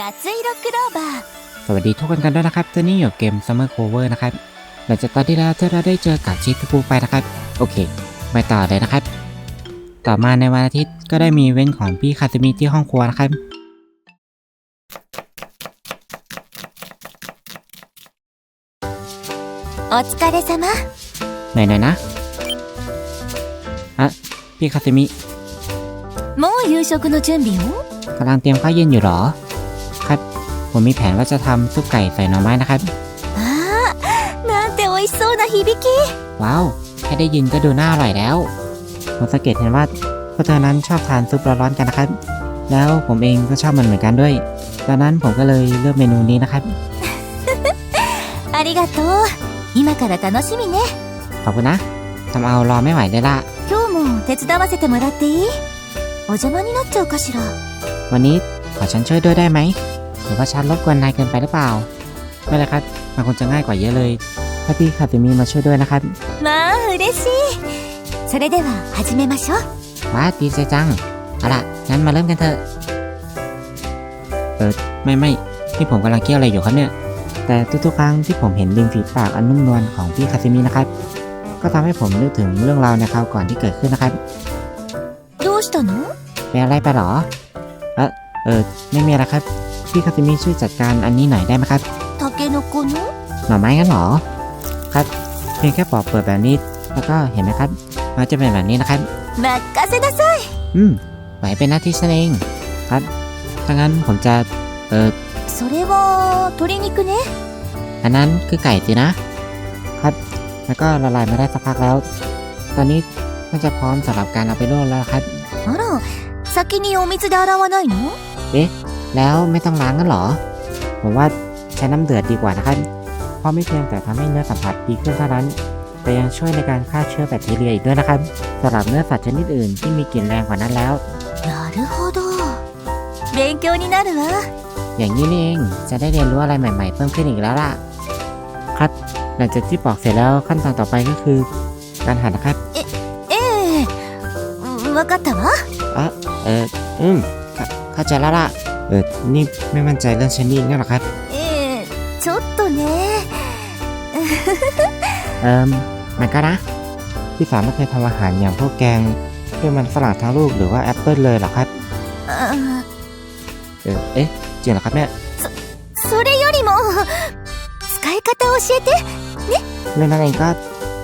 夏色クローバー สวัสดีทุกคนกันด้วยนะครับเจอนี่อยู่เกม Summer Cover นะครับ หลังจากตอนที่แล้วที่เราได้เจอกับชิคุไปนะครับ โอเค ไปต่อเลยนะครับ ต่อมาในวันอาทิตย์ก็ได้มีอีเว้นของพี่คาซิมิที่ห้องครัวนะครับ お疲れ様 ไหนๆนะอะพี่คาซิมิ もう夕食の準備を กำลังเตรียมข้าวเย็นอยู่เหรอ ครับ ผมมีแผนว่าจะทำซุปไก่ใส่หน่อไม้นะครับ ああなんて美味しそうな響き ว้าว แค่ได้ยินก็ดูน่าอร่อยแล้ว ผมสังเกตเห็นว่าพวกเธอนั้นชอบทานซุปร้อนๆกันนะครับ แล้วผมเองก็ชอบมันเหมือนกันด้วย ดังนั้นผมก็เลยเลือกเมนูนี้นะครับ ありがとう今から楽しみね ขอบคุณนะทำเอารอไม่ไหวเลยล่ะ 今日も手伝わせてもらっていいお邪魔になっちゃうかしら วันนี้ขอฉันช่วยด้วยได้ไหม ห รือว่าฉันรบกวนนายเกินไปหรือเปล่า ไม่เลยครับ มันคงจะง่ายกว่าเยอะเลย ถ้าพี่คาติมีมาช่วยด้วยนะครับ まあ嬉しいそれでは始めましょう ว้าดีใจจัง เอาล่ะ งั้นมาเริ่มกันเถอะ เออ ไม่ไม่ที่ผมกำลังเคี่ยวอะไรอยู่ครับเนี่ย แต่ทุกๆครั้งที่ผมเห็นริมฝีปากอันนุ่มนวลของพี่คาซิมินะครับ ก็ทำให้ผมนึกถึงเรื่องราวในคราวก่อนที่เกิดขึ้นนะครับ どうしたの เป็นอะไรไปหรอ เออเออ ไม่มีอะไรครับ พี่คาซิมิช่วยจัดการอันนี้หน่อยได้ไหมครับ タケノコの หน่อไม้งั้นเหรอ ครับ เพียงแค่ปอกเปิดแบบนี้ แล้วก็เห็นไหมครับมันจะเป็นแบบนี้นะครับ 任せなさい อืมไหวเป็นหน้าที่ฉันเอง ครับถ้างั้นผมจะ เออ それは鶏肉ね อันนั้นคือไก่สินะ ครับ แล้วก็ละลายมาได้สักพักแล้ว ตอนนี้น่าจะพร้อมสำหรับการเอาไปลวกแล้วครับ あら先にお水で洗わないの แล้วไม่ต้องล้างกันเหรอ ผมว่าใช้น้ำเดือดดีกว่านะครับ เพราะไม่เพียงแต่ทำให้เนื้อสัมผัสดีขึ้นเท่านั้น แต่ยังช่วยในการฆ่าเชื้อแบคทีเรียอีกด้วยนะครับสำหรับเนื้อสัตว์ชนิดอื่นที่มีกลิ่นแรงกว่านั้นแล้ว なるほど勉強になるわ อย่างนี้นี่เอง จะได้เรียนรู้อะไรใหม่ๆ เพิ่มขึ้นอีกแล้วล่ะ ครับ หลังจากที่ปอกเสร็จแล้วขั้นตอนต่อไปก็คือ การหั่นนะครับ ええうんわかったわ เออ อืมเข้าเข้าใจแล้วล่ะ เออ นี่ไม่มั่นใจเรื่องชนิดนี่หรอครับ ええちょっとね เอิมมันก็นะ พี่สาวไม่เคยทำอาหารอย่างพวกแกงด้วยมันฝรั่งทั้งลูกหรือว่าแอปเปิลเลยเหรอครับ あ เออ เอ๊ะ จริงเหรอครับเนี่ย それよりも使い方を教えて เรื่องนั้นเองก็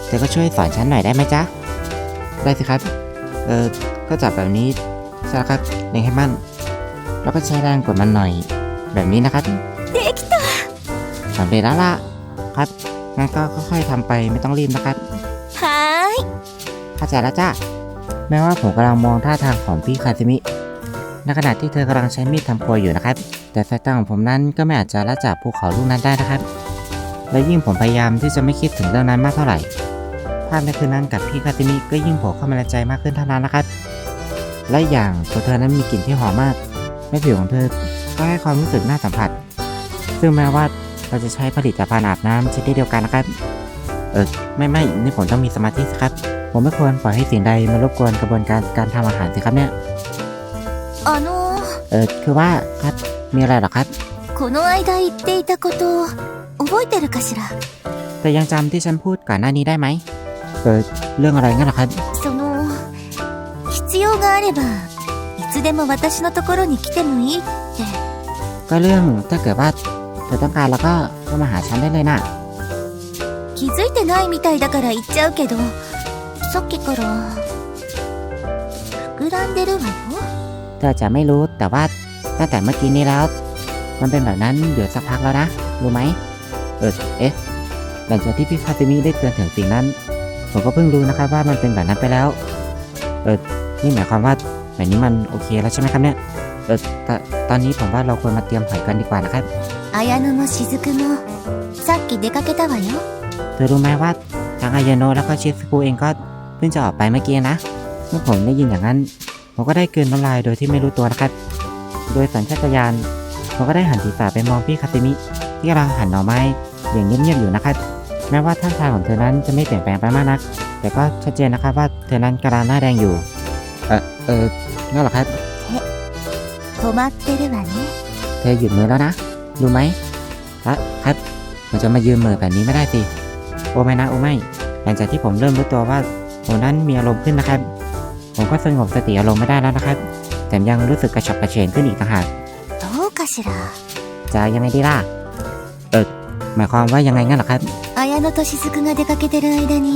เธอก็ช่วยสอนฉันหน่อยได้ไหมจ๊ะ ได้สิครับ เออ ก็จับแบบนี้ใช่แล้วครับเล็งให้มั่น แล้วก็ใช้แรงกดมันหน่อย แบบนี้นะครับสำเร็จแล้วล่ะครับงั้นก็ค่อยๆทำไปไม่ต้องรีบนะครับหายเข้าใจแล้วจ้าแม้ว่าผมกำลังมองท่าทางของพี่คาซิมิในขณะที่เธอกำลังใช้มีดทำครัวอยู่นะครับ แต่สายตาของผมนั้นก็ไม่อาจจะละจากภูเขาลูกนั้นได้นะครับ และยิ่งผมพยายามที่จะไม่คิดถึงเรื่องนั้นมากเท่าไหร่ ภาพในคืนนั้นกับพี่คาซิมิก็ยิ่งโผล่เข้ามาในใจมากขึ้นเท่านั้นนะครับ และอย่างตัวเธอนั้นมีกลิ่นที่หอมมาก และผิวของเธอก็ให้ความรู้สึกน่าสัมผัส ซึ่งแม้ว่าเราจะใช้ผลิตภัณฑ์อาบน้ำชนิดเดียวกันนะครับ เออไม่ไม่นี่ผมต้องมีสมาธิสิครับ ผมไม่ควรปล่อยให้สิ่งใดมารบกวนกระบวนการการทำอาหารสิครับเนี่ย あの เออคือว่าครับมีอะไรเหรอครับ この間言っていたこと覚えてるかしら แต่ยังจำที่ฉันพูดก่อนหน้านี้ได้ไหมเออเรื่องอะไรงั้นเหรอครับ その必要があればいつ でも私のところに来てもいいって ก็เรื่องถ้าเกิดว่าเธอต้องการแล้วก็ก็มาหาฉันได้เลยนะ 気づいてないみたいだから言っちゃうけどさっきから膨らんでるわよ เธอจะไม่รู้แต่ว่าตั้งแต่เมื่อกี้นี้แล้ว มันเป็นแบบนั้นอยู่สักพักแล้วนะรู้ไหมเออเอ๊ะหลังจากที่พี่คาซิมิได้เตือนถึงสิ่งนั้น ผมก็เพิ่งรู้นะครับว่ามันเป็นแบบนั้นไปแล้ว เออนี่หมายความว่า แบบนี้มันโอเคแล้วใช่ไหมครับเนี่ยเออแต่ตอนนี้ผมว่าเราควรมาเตรียมหอยกันดีกว่านะครับ 綾乃も雫もさっき出かけたわよ เธอรู้ไหมว่าทั้งอายาโนะแล้วก็ชิสกุเองก็เพิ่งจะออกไปเมื่อกี้นะ เมื่อผมได้ยินอย่างนั้น ผมก็ได้กลืนน้ำลายโดยที่ไม่รู้ตัวนะครับ โดยสัญชาตญาณผมก็ได้หันศีรษะไปมองพี่คาติมิ ที่กำลังหั่นหน่อไม้อย่างเงียบๆอยู่นะครับ แม้ว่าท่าทางของเธอนั้นจะไม่เปลี่ยนแปลงไปมากนัก แต่ก็ชัดเจนนะครับว่าเธอนั้นกำลังหน้าแดงอยู่ เออเออ งั้นเหรอครับ 止まってるわね เธ ธอหยุดมือแล้วนะ รู้ไหมครับครับมันจะมายืนมือแบบนี้ไม่ได้สิ โอ้ไม่นะโอ้ไม่ หลังจากที่ผมเริ่มรู้ตัวว่าผมนั้นมีอารมณ์ขึ้นนะครับ ผมก็สงบสติอารมณ์ไม่ได้แล้วนะครับ แถมยังรู้สึกกระฉับกระเฉงขึ้นอีกต่างหาก どうかしら จะยังไงดีล่ะ เออหมายความว่ายังไงงั้นเหรอครับ 綾乃と雫が出かけてる間に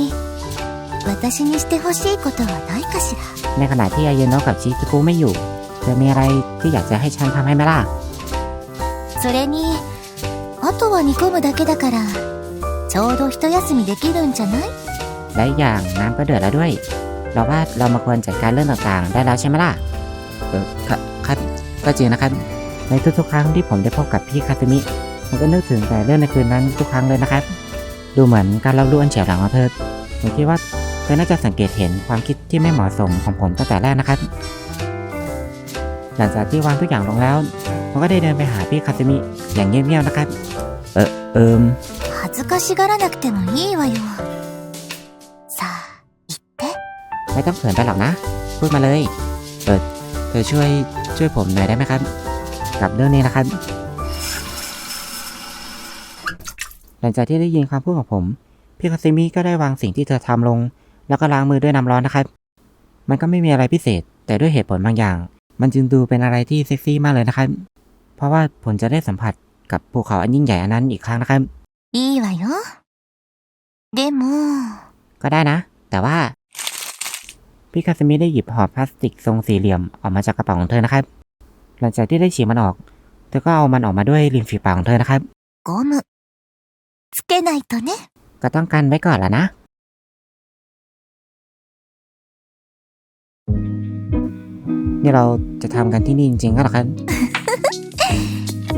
私にしてほしいことはないかしら ในขณะที่อาเยโนะกับชิซุกุไม่อยู่เธอมีอะไรที่อยากจะให้ฉันทำให้ไหมล่ะ それにあとは煮込むだけだからちょうど一休みできるんじゃない และอีกอย่างน้ำก็เดือดแล้วด้วย เราว่าเรามาควรจัดการเรื่องต่างๆ ได้แล้วใช่ไหมล่ะ เออครับครับก็จริงนะครับ ในทุกๆครั้งที่ผมได้พบกับพี่คาซึมิ ผมก็นึกถึงแต่เรื่องในคืนนั้นทุกครั้งเลยนะครับ ดูเหมือนการเล่ารู้อันเฉียบหลังของเธอ ผมคิดว่าเธ อน่าจะสังเกตเห็นความคิดที่ไม่เหมาะสมของผมตั้งแต่แรกนะครับ หลังจากที่วางทุกอย่างลงแล้ว ผมก็ได้เดินไปหาพี่คาซึมิอย่างเงียบๆนะครับ เออเอิม 恥ずかしがらなくてもいいわよさあ言って ไม่ต้องเขินไปหรอกนะ พูดมาเลย เออเธอช่วยช่วยผมหน่อยได้ไหมครับ กับเรื่องนี้นะครับ หลังจากที่ได้ยินคำพูดของผม พี่คาซิมิก็ได้วางสิ่งที่เธอทำลง แล้วก็ล้างมือด้วยน้ำร้อนนะครับ มันก็ไม่มีอะไรพิเศษ แต่ด้วยเหตุผลบางอย่าง มันจึงดูเป็นอะไรที่เซ็กซี่มากเลยนะครับ เพราะว่าผมจะได้สัมผัสกับภูเขาอันยิ่งใหญ่อันนั้นอีกครั้งนะครับ いいわよでも ก็ได้นะ แต่ว่า พี่คาสมิได้หยิบห่อพลาสติกทรงสี่เหลี่ยมออกมาจากกระเป๋าของเธอนะครับ หลังจากที่ได้ฉีกมันออก เธอก็เอามันออกมาด้วยริมฝีปากของเธอนะครับ ゴムつけないとね ก็ต้องกันไว้ก่อนละนะ นี่เราจะทำกันที่นี่จริงๆก็หรอครับ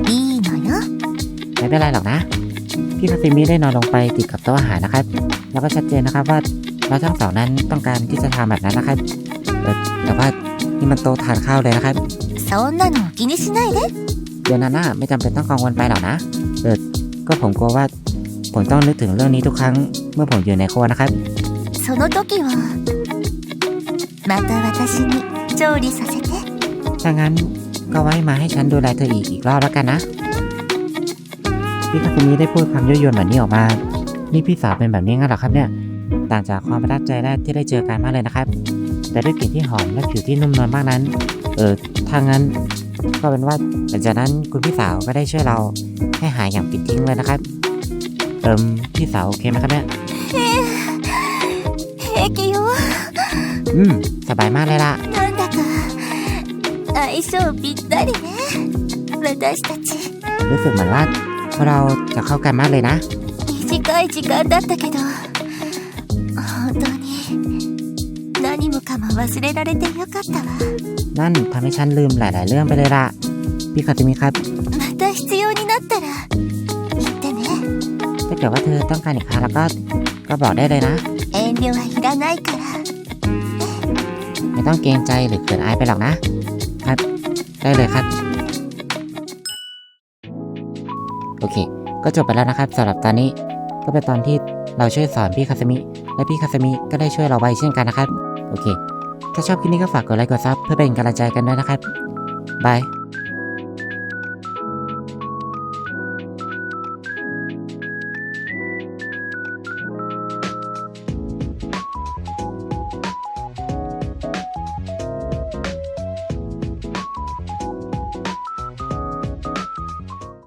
いいのよ ไม่เป็นไรหรอกนะ พี่คาซิมิได้นอนลงไปติดกับโต๊ะอาหารนะครับ แล้วก็ชัดเจนนะครับว่าเราทั้งสองนั้นต้องการที่จะทำแบบนั้นนะครับเออแต่ว่านี่มันโต๊ะทานข้าวเลยนะครับ そんなの気にしないで เดี๋ยวนั้นน่ะไม่จำเป็นต้องกังวลไปหรอกนะ เออ ก็ผมกลัวว่า ผมต้องนึกถึงเรื่องนี้ทุกครั้งเมื่อผมอยู่ในครัวนะครับ その時はまた私に 調理させて ถ้างั้นก็ไว้มาให้ฉันดูแลเธออีกอีกรอบแล้วกันนะ พี่คาซิมิได้พูดคำยั่วยวนแบบนี้ออกมา นี่พี่สาวเป็นแบบนี้งั้นเหรอครับเนี่ย ต่างจากความประทับใจแรกที่ได้เจอกันมากเลยนะครับ แต่ด้วยกลิ่นที่หอมและผิวที่นุ่มนวลมากนั้น เออ ถ้างั้น ก็เป็นว่าหลังจากนั้นคุณพี่สาวก็ได้ช่วยเราให้หายอย่างปิดทิ้งเลยนะครับ เอิมพี่สาวโอเคไหมครับเนี่ย 平気よ อืม สบายมากเลยล่ะ なんだか 相性ぴったりね私たち รู้สึกเหมือนว่าพวกเราจะเข้ากันมากเลยนะ 短い時間だったけど本当に何もかも忘れられてよかったわ นั่นทำให้ฉันลืมหลาย ๆ เรื่องไปเลยล่ะ พี่คาติมิครับ また必要になったら言ってね ถ้าเกิดว่าเธอต้องการอีกครั้งแล้วก็ ก็บอกได้เลยนะ 遠慮はいらないから ไม่ต้องเกรงใจหรือเขินอายไปหรอกนะ ครับ ได้เลยครับ โอเค ก็จบไปแล้วนะครับสำหรับตอนนี้ ก็เป็นตอนที่เราช่วยสอนพี่คาสมิ และพี่คาสมิก็ได้ช่วยเราไว้เช่นกันนะครับ โอเค ถ้าชอบคลิปนี้ก็ฝากกดไลค์กดซับเพื่อเป็นกำลังใจกันด้วยนะครับบาย